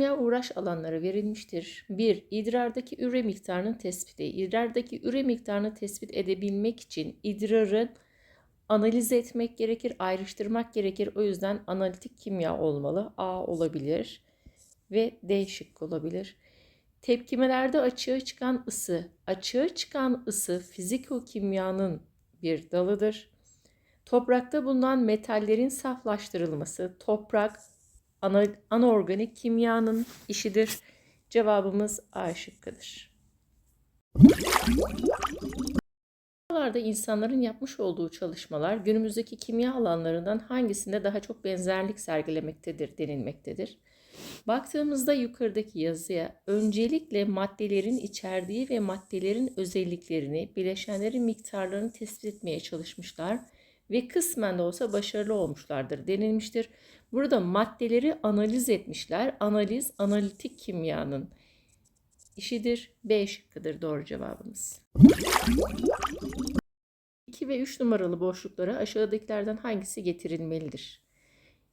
kimya uğraş alanları verilmiştir. 1. İdrardaki üre miktarının tespiti. İdrardaki üre miktarını tespit edebilmek için idrarın analiz etmek gerekir, ayrıştırmak gerekir. O yüzden analitik kimya olmalı. A olabilir ve D şıkkı olabilir. Tepkimelerde açığa çıkan ısı. Açığa çıkan ısı fizikokimyanın bir dalıdır. Toprakta bulunan metallerin saflaştırılması toprak ana, anorganik kimyanın işidir. Cevabımız A şıkkıdır. Buralarda insanların yapmış olduğu çalışmalar günümüzdeki kimya alanlarından hangisinde daha çok benzerlik sergilemektedir denilmektedir. Baktığımızda yukarıdaki yazıya öncelikle maddelerin içerdiği ve maddelerin özelliklerini, bileşenlerin miktarlarını tespit etmeye çalışmışlar ve kısmen de olsa başarılı olmuşlardır denilmiştir. Burada maddeleri analiz etmişler. Analiz analitik kimyanın işidir. B şıkkıdır doğru cevabımız. 2 ve 3 numaralı boşluklara aşağıdakilerden hangisi getirilmelidir?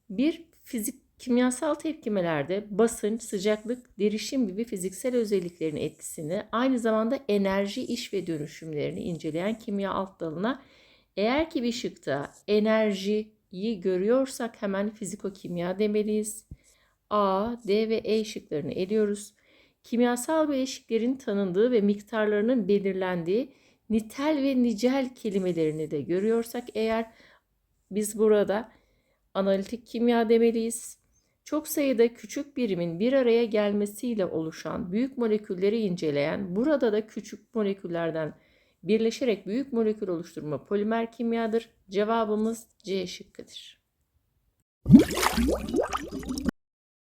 1. Fizik Kimyasal tepkimelerde basınç, sıcaklık, derişim gibi fiziksel özelliklerin etkisini, aynı zamanda enerji iş ve dönüşümlerini inceleyen kimya alt dalına eğer ki bir şıkta enerjiyi görüyorsak hemen fizikokimya demeliyiz. A, D ve E şıklarını eliyoruz. Kimyasal bileşiklerin tanındığı ve miktarlarının belirlendiği nitel ve nicel kelimelerini de görüyorsak eğer biz burada analitik kimya demeliyiz. Çok sayıda küçük birimin bir araya gelmesiyle oluşan büyük molekülleri inceleyen, burada da küçük moleküllerden birleşerek büyük molekül oluşturma polimer kimyadır. Cevabımız C şıkkıdır.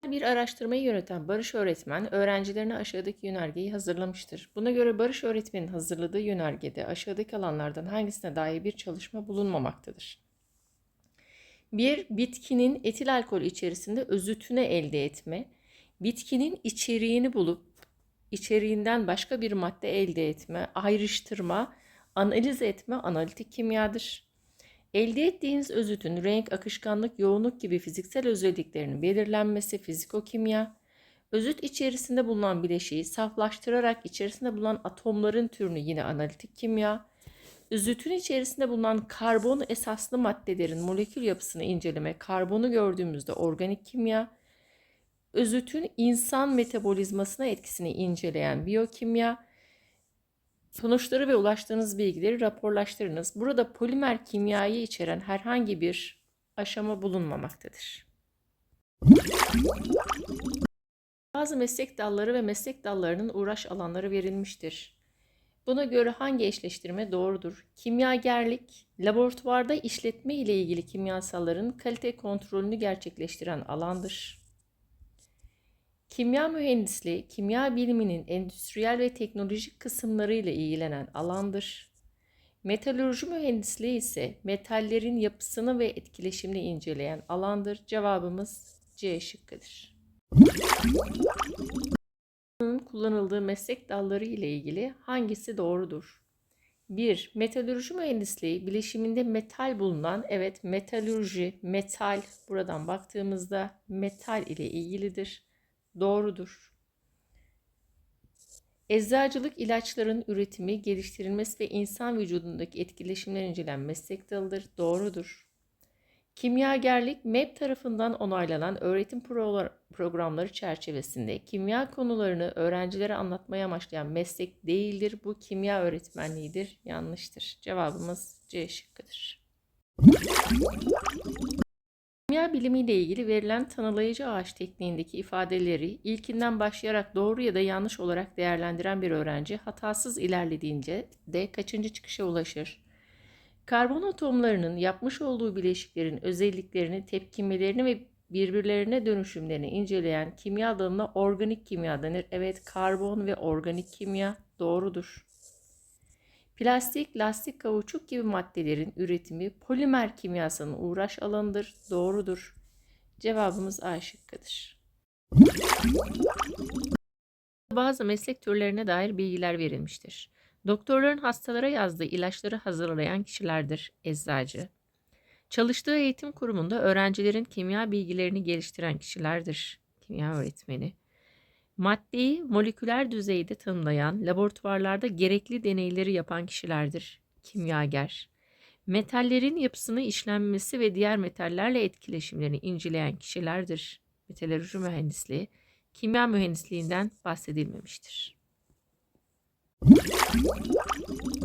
Bir araştırmayı yöneten Barış öğretmen öğrencilerine aşağıdaki yönergeyi hazırlamıştır. Buna göre Barış öğretmenin hazırladığı yönergede aşağıdaki alanlardan hangisine dair bir çalışma bulunmamaktadır. Bir, bitkinin etil alkol içerisinde özütüne elde etme. Bitkinin içeriğini bulup içeriğinden başka bir madde elde etme, ayrıştırma, analiz etme analitik kimyadır. Elde ettiğiniz özütün renk, akışkanlık, yoğunluk gibi fiziksel özelliklerinin belirlenmesi fizikokimya. Özüt içerisinde bulunan bileşiği saflaştırarak içerisinde bulunan atomların türünü yine analitik kimya. Özütün içerisinde bulunan karbon esaslı maddelerin molekül yapısını inceleme, karbonu gördüğümüzde organik kimya, özütün insan metabolizmasına etkisini inceleyen biyokimya, sonuçları ve ulaştığınız bilgileri raporlaştırınız. Burada polimer kimyayı içeren herhangi bir aşama bulunmamaktadır. Bazı meslek dalları ve meslek dallarının uğraş alanları verilmiştir. Buna göre hangi eşleştirme doğrudur? Kimyagerlik, laboratuvarda işletme ile ilgili kimyasalların kalite kontrolünü gerçekleştiren alandır. Kimya mühendisliği, kimya biliminin endüstriyel ve teknolojik kısımlarıyla ilgilenen alandır. Metalürji mühendisliği ise metallerin yapısını ve etkileşimini inceleyen alandır. Cevabımız C şıkkıdır kullanıldığı meslek dalları ile ilgili hangisi doğrudur? 1. Metalürji mühendisliği bileşiminde metal bulunan, evet metalürji, metal buradan baktığımızda metal ile ilgilidir. Doğrudur. Eczacılık ilaçların üretimi, geliştirilmesi ve insan vücudundaki etkileşimler incelen meslek dalıdır. Doğrudur. Kimyagerlik MEP tarafından onaylanan öğretim programları çerçevesinde kimya konularını öğrencilere anlatmaya amaçlayan meslek değildir. Bu kimya öğretmenliğidir. Yanlıştır. Cevabımız C şıkkıdır. Kimya bilimiyle ilgili verilen tanılayıcı ağaç tekniğindeki ifadeleri ilkinden başlayarak doğru ya da yanlış olarak değerlendiren bir öğrenci hatasız ilerlediğince de kaçıncı çıkışa ulaşır? Karbon atomlarının yapmış olduğu bileşiklerin özelliklerini, tepkimelerini ve birbirlerine dönüşümlerini inceleyen kimya dalına organik kimya denir. Evet, karbon ve organik kimya doğrudur. Plastik, lastik, kauçuk gibi maddelerin üretimi polimer kimyasının uğraş alanıdır. Doğrudur. Cevabımız A şıkkıdır. Bazı meslek türlerine dair bilgiler verilmiştir. Doktorların hastalara yazdığı ilaçları hazırlayan kişilerdir eczacı. Çalıştığı eğitim kurumunda öğrencilerin kimya bilgilerini geliştiren kişilerdir. Kimya öğretmeni. Maddeyi moleküler düzeyde tanımlayan, laboratuvarlarda gerekli deneyleri yapan kişilerdir. Kimyager. Metallerin yapısını işlenmesi ve diğer metallerle etkileşimlerini inceleyen kişilerdir. Metalurji mühendisliği, kimya mühendisliğinden bahsedilmemiştir.